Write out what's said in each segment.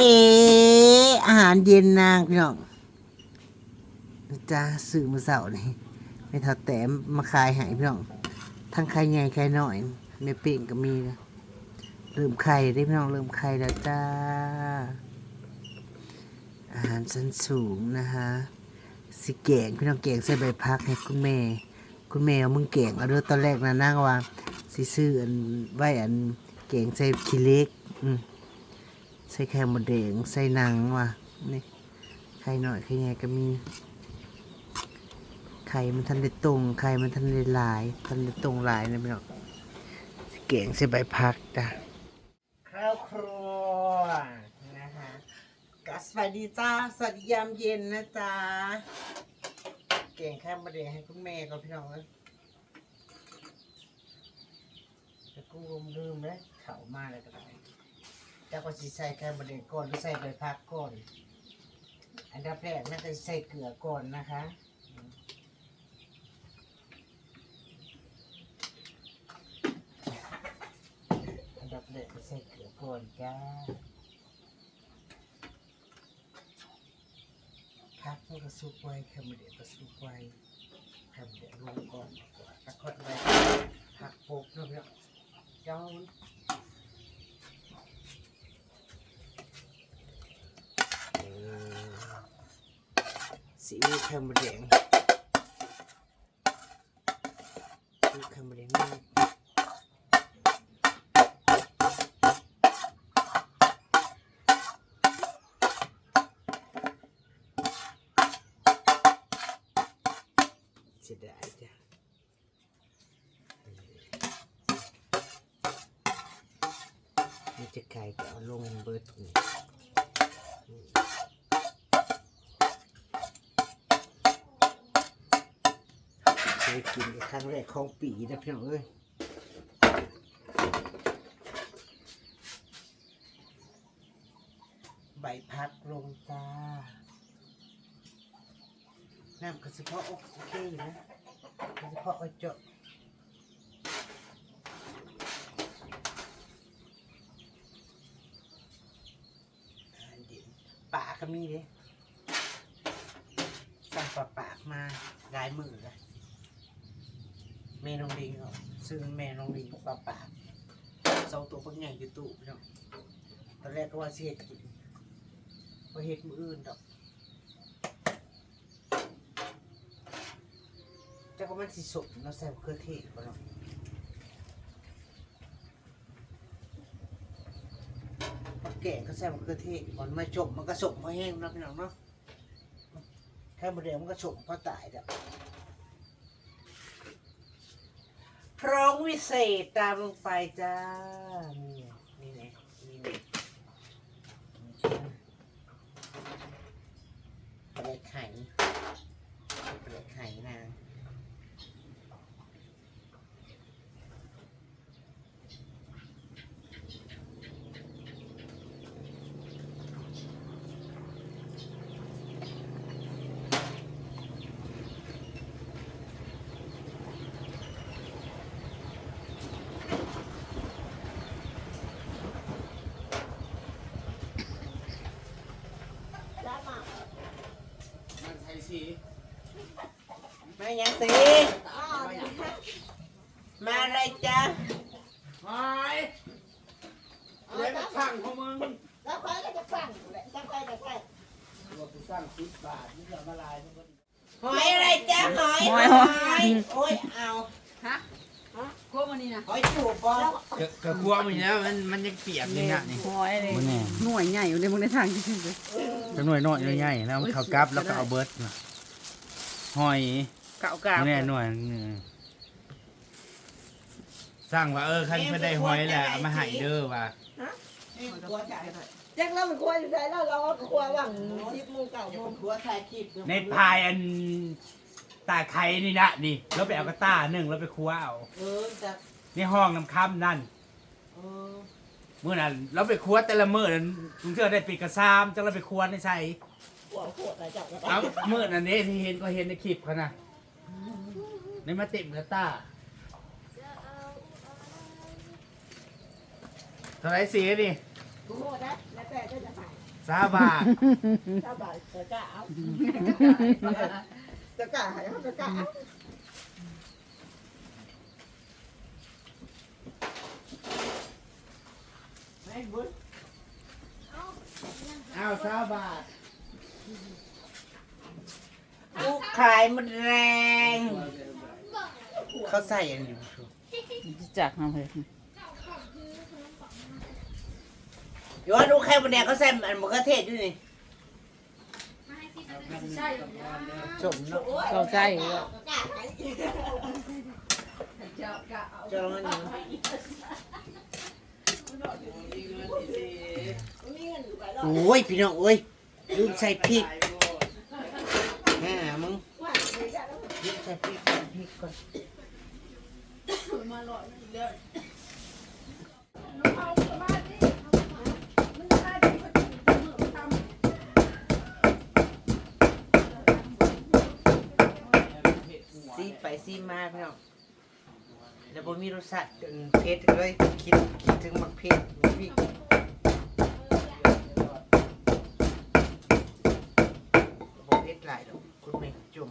เออาหารเย็นนางพี่น้องนะจ้าสื่อมือเสาร์นี่ไม่เท่าแต้มมาขายให้พี่น้องทั้งไข่ใหญ่ไข่น้อยไม่เป่งก็มีนะเริ่มไข่ได้พี่น้องเริ่มไข่แล้วจ้า อาหารชั้นสูงนะคะสิแกงพี่น้องแกงใส่ใบพักให้คุณแม่ คุณแม่เอามึงแกงเอาด้อตอนแรกนะนั่งว่าสิซื้ออันไว้อันแกงใส่ขี้เล็ก อืม ใส่ไข่หมดแดงใส่หนังว่ะนี่ไข่หน่อยไข่ใหญ่ก็มีไข่มันทันได้ตรงไข่มันทันได้หลายทันได้ตรงหลายนะพี่น้องสิแกงใส่ใบพักจ้ะข้าวครัวนะคะกัสวัสดีจ้าสวัสดียามเย็นนะจ๊ะเก่งแค่มาเดให้คุณแม่ก็พี่น้องเลยจะกู้รมลืมเลยเขามาเลยก็ได้ จ้าก็สิใส่แค่มาเดก่อนหรือใส่ใบพักก่อน อันดับแรกน่าจะใส่เกลือก่อนนะคะอันดับแรกก็ใส่เกลือก่อนจ้าพักมันก็สุกไว้แคมเดก็สุกไว้แคมเดลงก่อนก่อนตะคดไว้พักโปกเนาะพี่น้องเจ้ามันเออ สีอิ๊วแคมเดงซีอิ๊วแคมเดงนี่เสียดายจ้ะมันจะไก่ก็เอาลงเบิดนี่ เคยกินกับครั้งแรกของปีนะพี่น้องเอ้ยใบพัดลงจ้า น้ำกระสิเพาะโอเคนะกระสิเพาะไว้เจาะอาหารเย็นป่าก็มีเลยสั่งปลาปากมาหลายมือเลย ม่น้องลิงเอาซื้อแม่น้องลิงปลาปากสองตัวเพิ่งใหญ่อยู่ตู้พี่น้องตอนแรกก็ว่าสิเฮ็ดกินว่าเฮ็ดมืออื่นดอกแต่ก็มันสิสุกเนาะใส่มะเขือเทศบ่เนาะแก่ก็ใส่มะเขือเทศมันไม่จบมันก็สุกพอแห้งนะพี่น้องเนาะแค่บดเดียวมันก็สุกพอตายแล้วพร้อง วิเศษตามลงไปจ้า นี่ไงนี่ไงนี่ไงปลาไข่ปลาไข่นาง มันใช้สี มา ยังสิมาอะไรจ๊ะหายเล่นช่างของมึงแล้วใครก็จะสั่งแหละจะใครจะใครตัวกูสร้างสิบบาทนี่จะมาลายทุกคนหอยอะไรจ๊ะหอยหอยหหออยยโอ้ยเอาฮะกลัวมันนี่นะหอยจูบบอลกระคัวมันแล้วมันมันยังเปียกนี่นะนี่หอยเลยบ่แน่หน่วยใหญ่อยู่ในมึงในทางที่ถึงเลยจังหน่วยน้อยหน่วยใหญ่แล้วมันเขากลับแล้วก็เอาเบิร์ดมาหอย เก่าเก่าบ่แน่หน่วยนี่สร้างว่าเออคันเพิ่นได้หอยแหละเอามาให้เด้อว่านี่กลัวถ่ายแจ็คเราเป็นครัวอยู่ไหนเราเราก็ครัวหวังสิบโมงเก่าเดี๋ยโมวงกลัวถ่ายคลิปในพายอันตาไข่นี่นะนี่แล้วไปเอากระต้าหนึ่งแล้วไปครัวเอาเออจะในห้องน้ำค่ำนั่นเออมื้อนั้นเราไปครัวแต่ละมื้อนั้นลุงเทื่อได้ปีกกระซามจังเราไปครัวในใส่หัวโคตรอะไรจับกันเอามื้อนั้นเด้ที่เห็นก็เห็นในคลิปเขานะในมาเต็มกระต้าเท่าไหรสีนี่โคตรนะแล้วแต่จะจะใส่สสาบาทเจ้าบ่าวจะกล้าเอาจะกล้าให้เขาจะกล้าเอาอ้าวสาบาทลูกขายมันแรง เขาใส่อันอยู่จากมาเลยอยู่ว่าลูกไข่มันแดงเขาใส่อันมะเขือเทศด้วยนี่จมเนาะเราใจว่าจะกล้าให้เจ้าเงินอยู่มีเงินอยู่ไปแล้วโอ้ยพี่น้องเอ้ยลืมใส่พริกแม่มึงว่าไม่ได้แล้วลืมใส่พริกก่อนพริกก่อน ซี ไปซีมาพี่น้องแล้วบ่มีรสชาติเผ็ดเลยคิดคิดถึงมักเผ็ดพี่บ่เผ็ดหลายดอกคุณแม่จุ่ม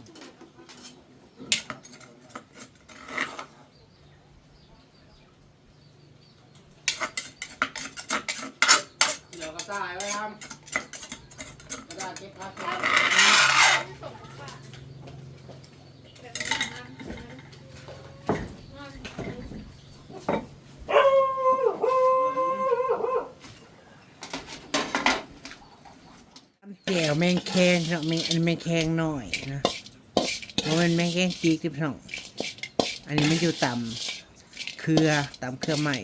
เดี๋ยวก็ตายไว้ทำกระดาษเก็บพัก แก้ วแมงแคงเนาะแมงอันแมงแคงหน่อยนะบ่แมันแมงแคงจีกที่พี่น้องอันนี้มันอยู่ต่ำเครือต่ำเครือใหม่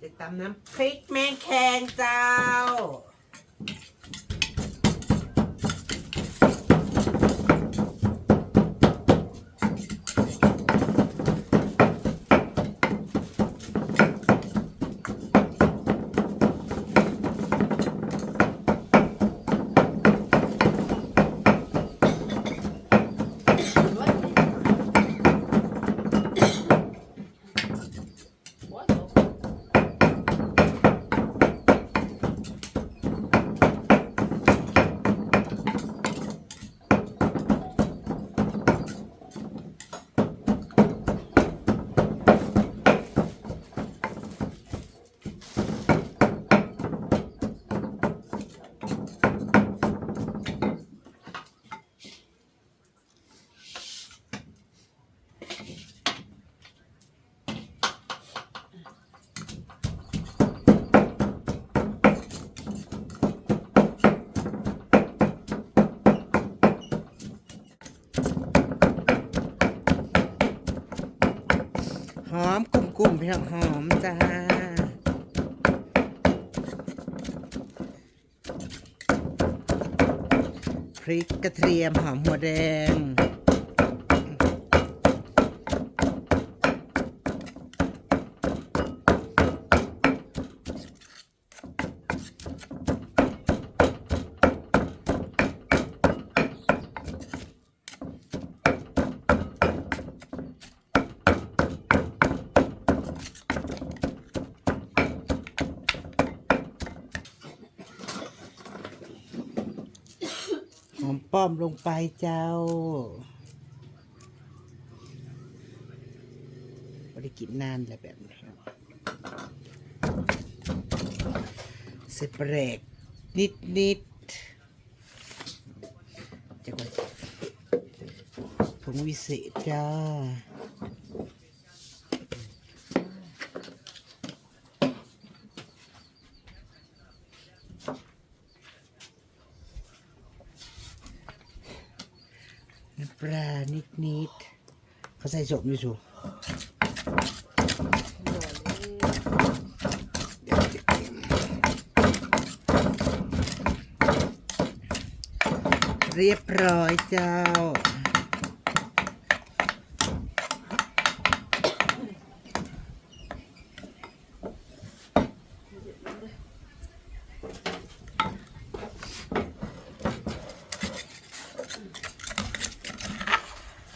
จะตำน้ำพริกแมงแคงเจ้า พริกกระเทียมหอมหัวแดง หอ มลงไปเจ้าบริกินนานแล้วแบบนี้เสเปรกนิดนิดๆจะก่อนผงวิเศษจ้า น้ำปลา นิดเขาใส่สมอยู่สูเดี๋ยวจะเรียบร้อยเจ้า ม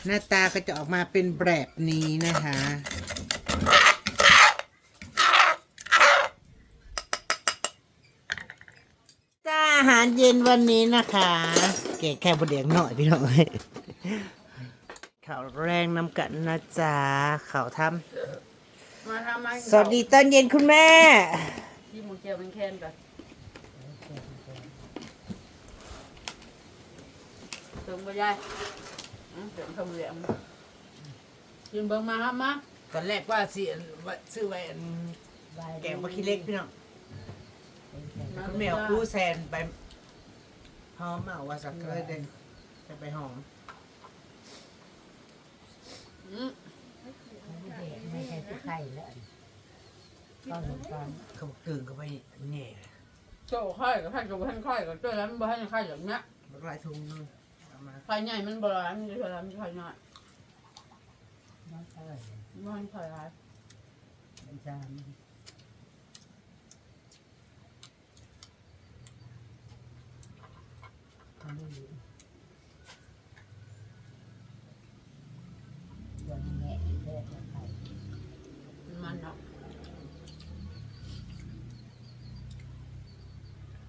หน้าตาก็จะออกมาเป็นแบบนี้นะคะจ้าอาหารเย็นวันนี้นะคะ เก๋แค่บดเดียงหน่อยพี่น้องเอ้ยข่าวแรงน้ำกันนะจ๊ะข่าวทมาทำไมำสวัสดีตอนเย็นคุณแม่ที่หมูเจียวเป็นแคนกันเติมไปยาย อืมเติมทำเหลี่ยมกินเบิ่งมาครับมาตอนแรกว่าสิว่าซื้อไว้อันแกงปลาขี้เล็กพี่น้องคุณแม่เอากู้แซนไปหอมเอาว่าสักเลยเด้งจะไปหอมอืมไม่ใช่ผู้ไข่แล้วก็เหมือนกันเขาบอกกึ่งเข้าไปแง่โจ้ไข่กับไข่กับท่านไข่กับเจ้าแล้วมันบ่ให้ไข่อย่างเนี้ยบักลายทุงนึงเอามา ไข่ใหญ่มันบ่ร้ายมันจะเท่าไรมันไข่น้อยน้องเอ้ยมันให้ไข่ร้ายอาจารย์ทำไม่ดีวันแง่อีกแล้วไข่มันมันเนาะ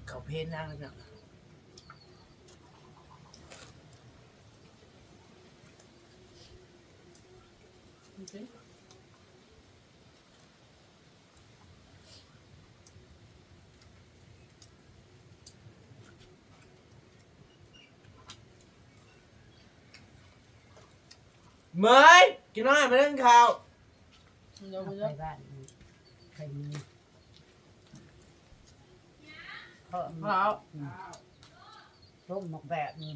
เขาเพนนั่งแล้วเนาะ จริงเมยกินน้อยมาเล่นข่าวเดี๋ยวเอาเดี๋ไปยวบ้านใครมีเพราะเปล่าต้มหมกแบบนี้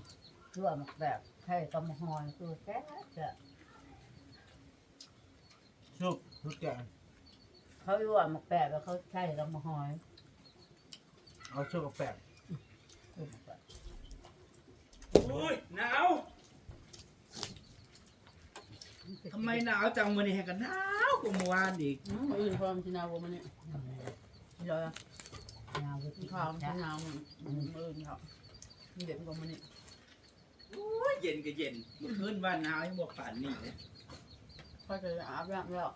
ชั่วหมกแบบใช่ต้มหอยตัวแซ่บ จะชุบทุกอย่างเขาลวกหมกแบบแล้วเขาใช้ต้มหอยเอาชุบกับแปบต้มหมกแบบอุ้ยหนาวทำไมหนาวจังวันนี้ให้กันหนาวกว่าเมื่อวานอีกอืมอื่นพร้อมที่นาวัวมันเนี่ยเดี๋ยวยาวไปที่ข้าวมันจ้ะที่นามันมันอื่นเขาเด็ดกว่ามันเนี่ยโอ้ยเย็นก็เย็นเมื่อคืนวันหนาวยังบอกป่านนี่เลย ก็จะอาบน้ำแล้ว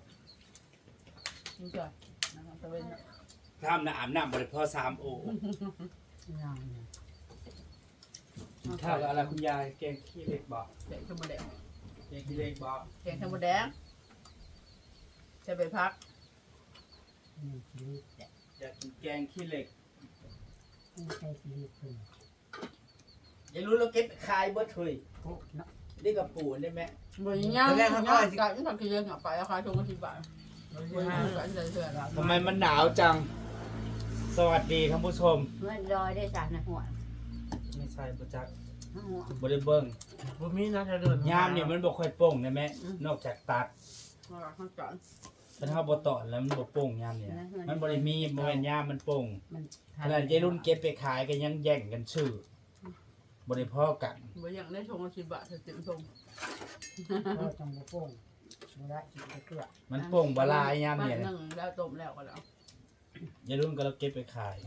นี่จ้ะนะครับตะเวนน่ะทำนะอาบน้ำบริพอสามโอยาวเนี่ยข้าวกับอะไรคุณยายแกงขี้เหล็กบอกแกงธรรมดาแกงขี้เหล็กบอกแกงธรรมดาจะไปพักมีชีวิตแต่อยากกินแกงขี้เหล็กไม่ใช่ชีวิตคุณอย่ารู้เราเก็บไปขายเบิดเฮ้ยพวกเนาะ นี่กับปูนได้ไหมบริย่างย่างไก่ผักกิเลนกับไปราคาชงกันสิบบาทบริย่างกันเฉยๆแล้วทำไมมันหนาวจัง สวัสดีท่านผู้ชมเมื่อลอยได้สารในหัวไม่ใช่ประจักษ์หัวบริเบิ้งบุมีน่าจะเดินยามเนี่ยมันบ่ค่อยโป่งได้ไหมนอกจากตัดมาข้างจานถ้าเฮาบ่ตอนแล้วมันบ่โป่งยามเนี่ยมันบ่ได้มีบ่แม่นยามมันโป่งมันขนาดยายรุ่นเก็บไปขายก็ยังแย่งกันชื่อ บ่ได้พอกันบริย่างได้ชงกันสิบบาทเต็มชงก็ต้องมาโป่งมาได้กินไปเกลือมันโป่งบ่หลายยามเนี่ยนึ่งแล้วต้มแล้วก็แล้วยายรุ่นก็เราเก็บไปขาย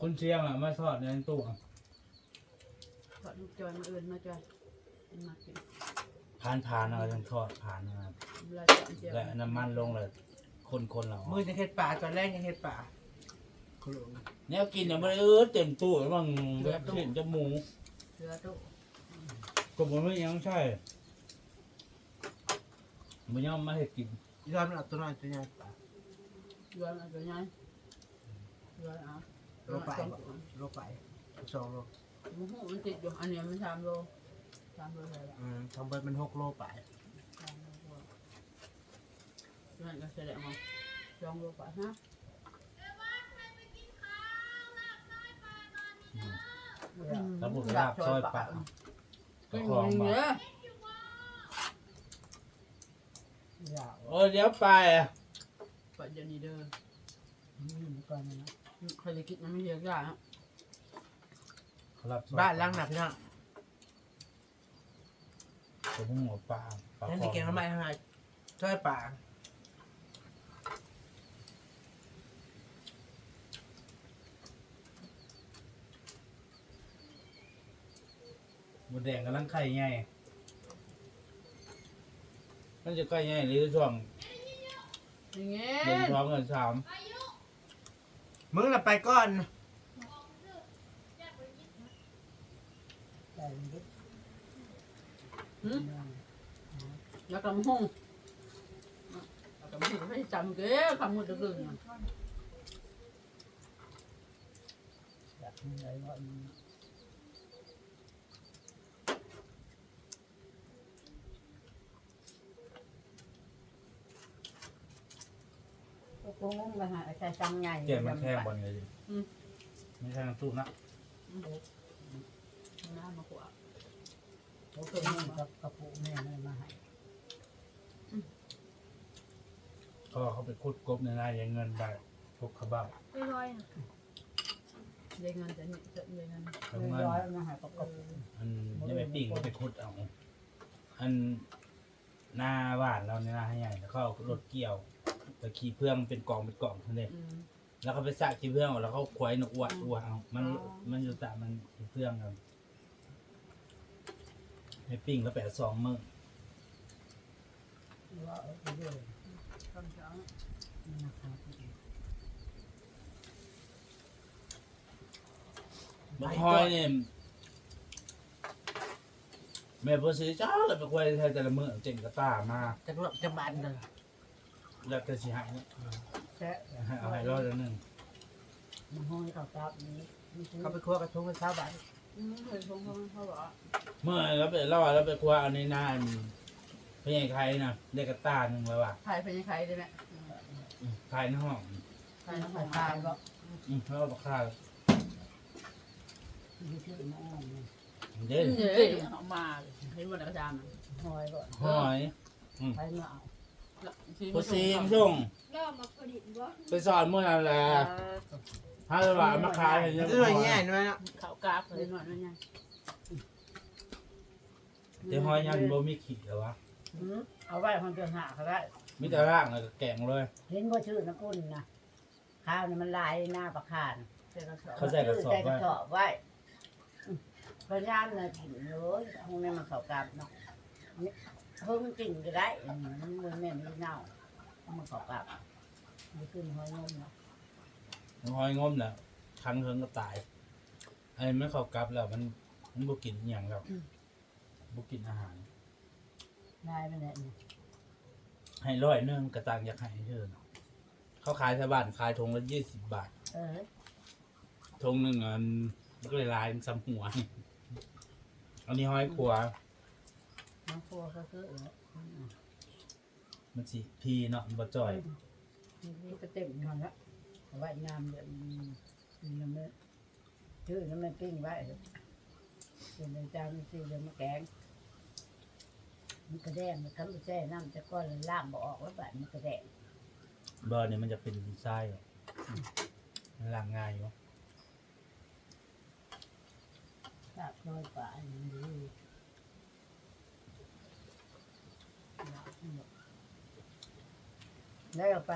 คนเชียงอะมาทอดในตู้อะทอดลูกจอยมาเอิญมาจอยมากินผ่านผ่านเอาจังทอดผ่านนะครับเวลาจอนเจียวแล้วน้ำมันลงเลยคนๆเรามือจะเห็ดป่าตอนแรกยังเห็ดป่า แนวกินเนี่ยมันเออเต็มตู้แล้วมันแบบเห็นจมูกเรือตู้ก็บ่มีหยังใช่บ่ยอมมาเฮ็ดกินยอมเอาตัวน้อยตัวใหญ่ป่าเรืออะไรไงเรือเอาโลไปโลไปสองโลมันติดอยู่อันนี้มันสามโลสามโลเลยละอืมทำไปเป็นหกโลไปสามโลกว่านั่นก็แสดงว่าสองโลกว่าฮะ แล้วบุกลาบซอยปลาก็ขอมีงมาเยอะยาวโอ้เดี๋ยวไปอะปัจจุบันนี้เด้อนี่ก่อนนะใครจะคิดมันไม่เยอะได้ฮะครับบ้านล้างหนักพี่น้องผมหัวปลาปลานั่นคจะอเก่งทำไมทำไมช่วยป่า หมดแดงกำลังไข่ใหญ่มันจะไข่ใหญ่หรือช่วงอย่างเงี้เดือนยสองเดือนสามมึงน่ะไปก่อนแต่ดิหืมแล้วก็ห้องแล้วก็ไม่จำเก้คำมือตะกึ่งอยากมีอะไรว่าก็คงมาหาใช้จังใหญ่เจ็บมันแค่บอลไงดิไม่ใช่น้ำซุปนะน้ำมาขวาเขาเคยมีกับกระปุกแม่ไม่มาให้ก็เขาไปคุดกบในนายเงินได้พวกเขาบ้าไม่ร้อยนะเด้งเงินจะเนี่ยจะเด้งเงินทำเงินร้อยมาให้กับกระปุกอันนี่ไปปิ้งก็ไปคุดเอาอันหน้าบ้านเราเนี่ยหน้าให้ใหญ่แล้วเขาเอารถเกี่ยว ไปขี่เพื่องเป็นกองเป็นกองทั้งเด็อืม แล้วเขาไปสระขี่เพื่องเอาแล้วเขาควายนกอวดอวดเอามันมันอยู่สระมันขี่เพื่องกันไปปิ้งแล้วแปดสองมื้อว่าเออไปเรื่อยคำช้างนะครับบางคอยเนี่ยแม่พอซื้อจ้าแล้วไปควายไทยแต่ละมื้อเจ๋งกระตามาจะหลบจะบานเลย แล้วก็สิใหายแช่เอาให้รอดแล้วหนึ่งมันห้อยเขาตับนี้เขาไปครัวกระทุ้งกันเช้าบ้านอืมเคยชงเขาเขาบอกเมื่อแล้วไปเล่าแล้วไปควายเอาในหน้าอันพี่ใหญ่ใครนะได้กระตาหนึ่งแล้วว่ะถ่ายเป็นยังไงได้ไหมอืมขายในห้องถ่ายน้ำน้ำหหออมมตายก็อืมแล้วก็บอกข้าวมีชื่อน้องนี่เด่นเฮ้ยเอามาเห็นวันไหนก็จามห้อยก็หอยไปมาเอา โคซีมส่งก็มาประดิษฐ์ว่าไปสอนเมื่อนั้นแหละห้าบาทมาขายให้เยอะจะหน่อยง่ายด้วยนะเขากราฟเลยหน่อยนั่นไงเดี๋ยวหอยยันบ่มีขีดเหรอวะเอาไว้คนเดือนหาเขาได้มีแต่ร่างแล้วก็แกงเลย เห็นว่าชื่อน้ำอุ่นนะข้าวนี่มันลายหน้าประคานเจ้าสาวเขาใส่กระสอบใส่กไว้ระสอบไว้พยายามนะกินเลยห้องนี้มันเขากลับเนาะ เพิ่มกินก็ได้มันมันแม่นไม่เน่ามันเขากลับมันขึ้นหอยนมเนาะหอยงมน่ะคั้งเทิงก็ตายไอ้ไม่เข้ากลับแล้วมันมันบ่กินอหย่างแล้วบ่กินอาหารได้ไปไหนนี่ให้ร้อยหนึงกระตังอยากให้เชิญเขาขายชาวบ้านขายทงละยี่สิบบาทเออทงหนึ่งอันมันก็เลยลายเป็นซ้ำหัว อันนี้ห้อยขัว น้องครัวก็คือเออมันสิพีเนาะมันบ่จ่อยนี่ก็เต็มมันละเอาไว้งามเดี๋ยวมันน้ำมันชื่อน้ำมันปิ้งไว้เป็นในจานมันซีเดี๋ยวมาแกงมันกระแดงมันคั้นไปแช่น้ำจะก้อนแล้วล่างบออกแล้วแบบมันกระแดงเบอร์เนี่ยมันจะเป็นไส้อะมันล้างง่ายอยู่ลาบน้อยกว่าอันนี้ดี แล้วเอาไป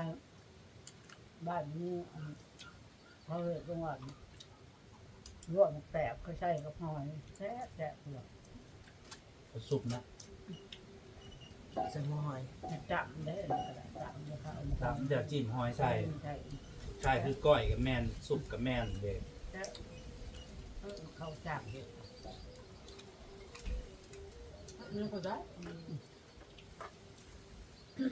บ้านนี้อันเขาเลยตรงว่าลวกแตกเขาใส่กับหอยแซ่บแซ่บเปลือกเอาซุปนะใส่หม้อหอยจับได้เลยก็ได้จับเลยค่ะตามเดี๋ยวจิ้มหอยใส่ใช่ใช่คือก้อยกับแมนซุปกับแมนเลยแซ่บเออเขาจับเลยนี่ก็ได้ ได้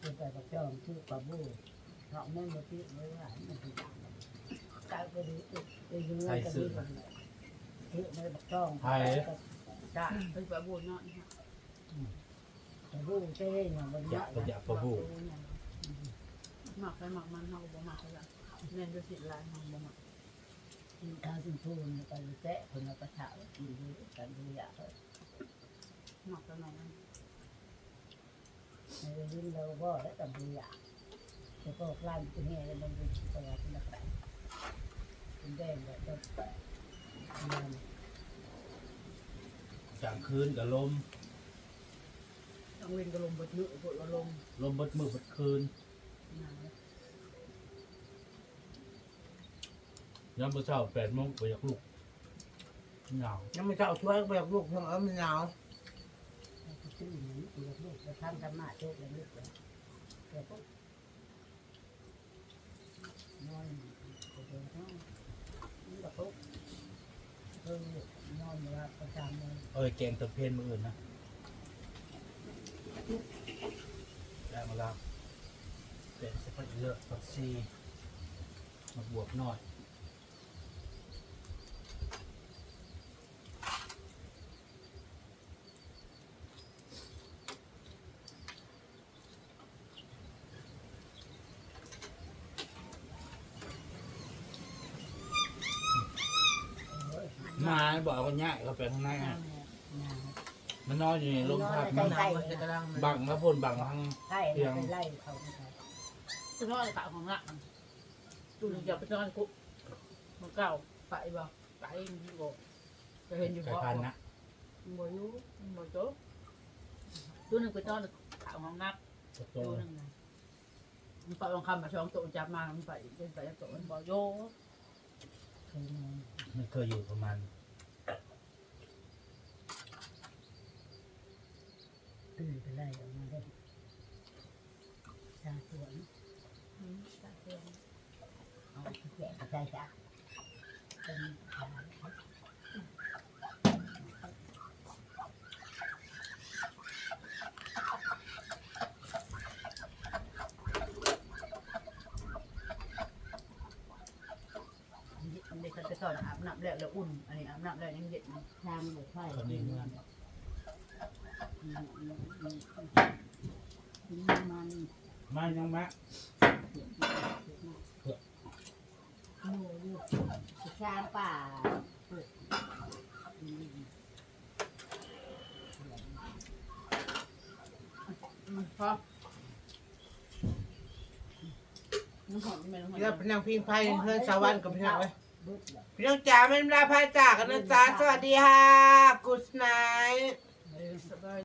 เป็นไปกับเจ้าชื่อปลาบูเพราะมันมาพิษไม่ว่ามันคือกายไปดูไปดูเงินกันดีกว่าชื่อไม่บักต้องจ้าไปปะบุญเนาะปลาบูเจ๊เนี่ยมันอยากอยากปลาบูหมักไปหมักมันเขาบอกหมักเลยเน้นด้วยสิลายมันบอกหมัก กินข้าวสินทูนไปแจ๊คนละประชากินดูกันดูอยากหมักไปหมักมันในรุ่นเราก็ได้กันดูอยากแต่ก็กล้ามตัวนี้มันเป็นตัวเป็นอะไรเป็นแดงแบบมันกลางคืนกับลมต้องเว้นกระลมบดมือบดละลมลมบดมือบดคืน ย้ำไปเช้าแปดโมงไปอยากลุกเหงายังไม่จะเอาช่วยไปลูกทำเอามันหนาวชื่อนี้เด็กลูกจะทำธรรมะโชคเลยลูกเลยเดี๋ยวปุ๊บนอนเดี๋ยวต้องนี่ก็ปุ๊บเพิ่งนอนเวลาประจำเลยเอ้ยแกงตะเพนมืออื่นนะแล้วมาแล้วเป็นสปัดเลือดปัดซีมาบวกหน่อย มา บอกเอากันง่ายเขาไปข้างในอะมันนอนอยู่ในลมพัดมันหนาวมันจะกระด้างบังแล้วพ่นบังทั้งไล่ไปไล่เขาไม่ใช่ไปนอนในกของละดูหนึ่งจะไปนอนกุมันเก่าไปบ่ไปอยู่บ่จะเห็นอยู่ไก่บ่พันนะบ่อยู่บ่โตดูหนึ่งไปนอนในกของนักตัวหนึ่งมันไปลองคำมาช่องโตจับมามันไปเป็นไปโตมันบ่โยเคยนอนมันเคยอยู่ประมาณ ตื่นไปไล่ออกมาได้ชาสวนเอาแกะไปใส่จ้ะเป็นชามันเด็กจะสอนอาบน้ำแล้วแล้วอุ่นอันนี้อาบน้ำแล้วยังเย็นชามหรือไฟคนนี้เมื่อน มันมายังมะโอ้ยชามป่าพอน้ำหอมนี่ม่น้ำหอมแล้วเป็นนางพิงไพ่เพื่อนสาววันกับพี่น้องไว้บึ้ดเลยพี่น้องจ๋าไม่ลาพายจากกันนะจ๊ะสวัสดีค่ะกูสไนสบาย